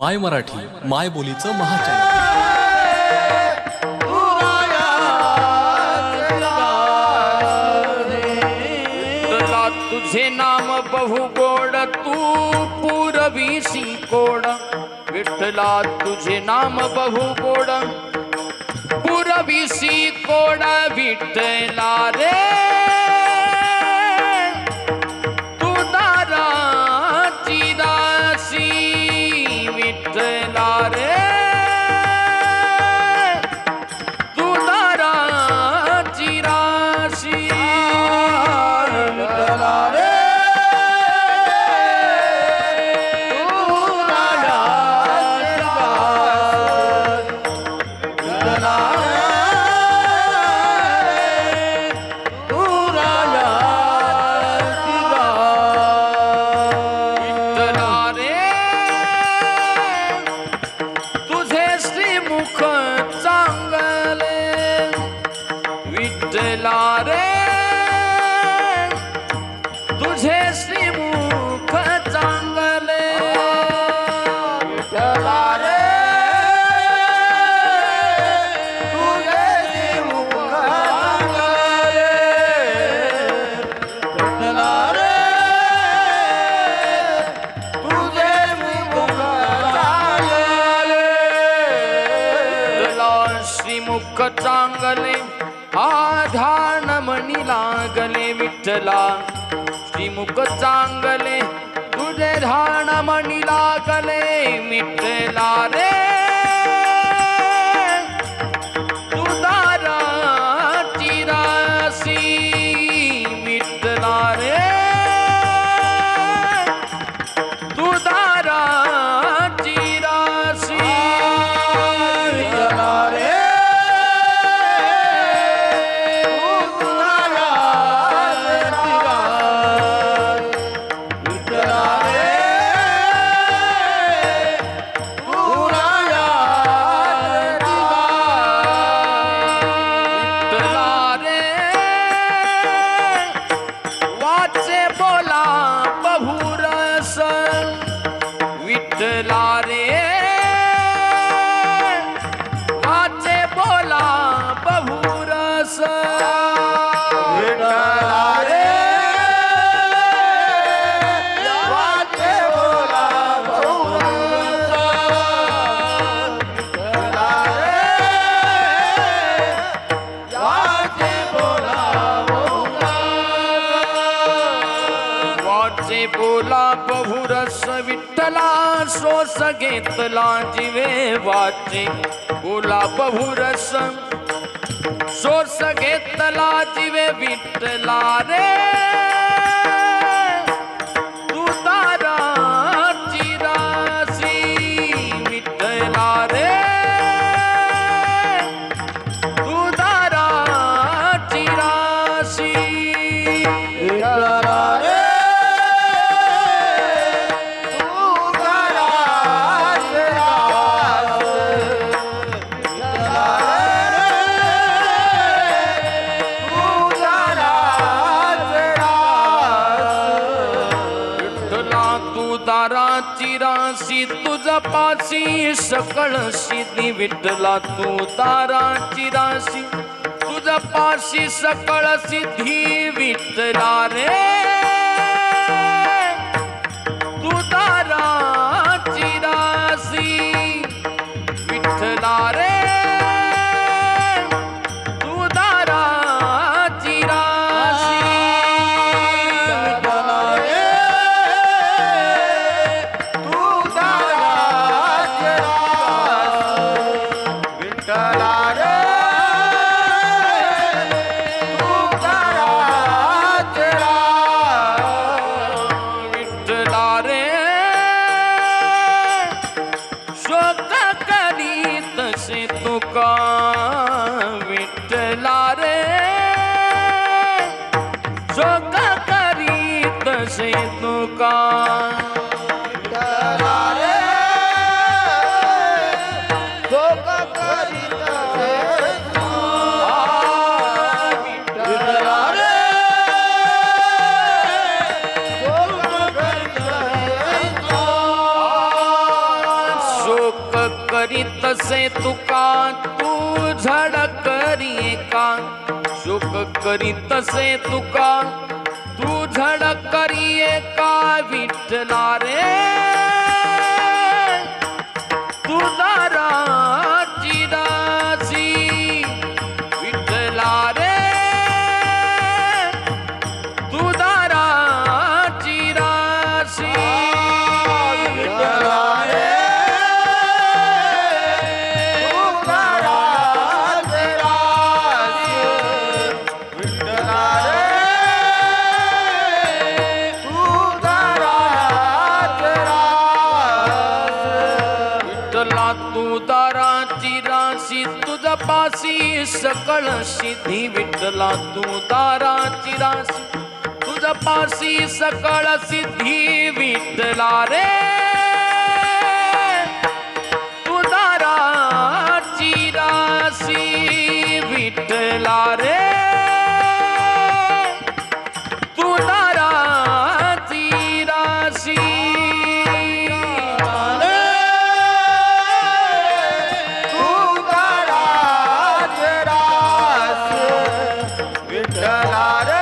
माय मराठी माय बोलीचं महाचॅनल तुझे नाम बहु गोड तू पुरवीसी कोड. विठ्ठला तुझे नाम बहु गोड पुरवीसी कोड विठ्ठला रे. तुझे श्रीमुख चांगले आधान मणी लागले विठ्ठला. श्रीमुख चांगले तुझे धान मणी लागले विठ्ठला रे. विठ्ठला रे वाचे बोला बहुरस। बोला बहुरस विठ्ठला। सो वाचे घेतला जिवे वाचे. बोला बहुरस श्वास घेतला जिवे विठला विठ्ठला तू तुझा राशी पाशी सकळ सिद्धी विठला. तू दाराची राशी तुझ पाशी सकळ सिद्धी विठला रे. तसे तसे तुका तू झड करी का शोक करी तसे तुका तू झड करी का विठला रे। लागला तू दाराची राशी तुझा पाशी सकळ सिद्धी विठला तू दाराची राशी. तुझा पाशी सकळ सिद्धी विठला रे. चला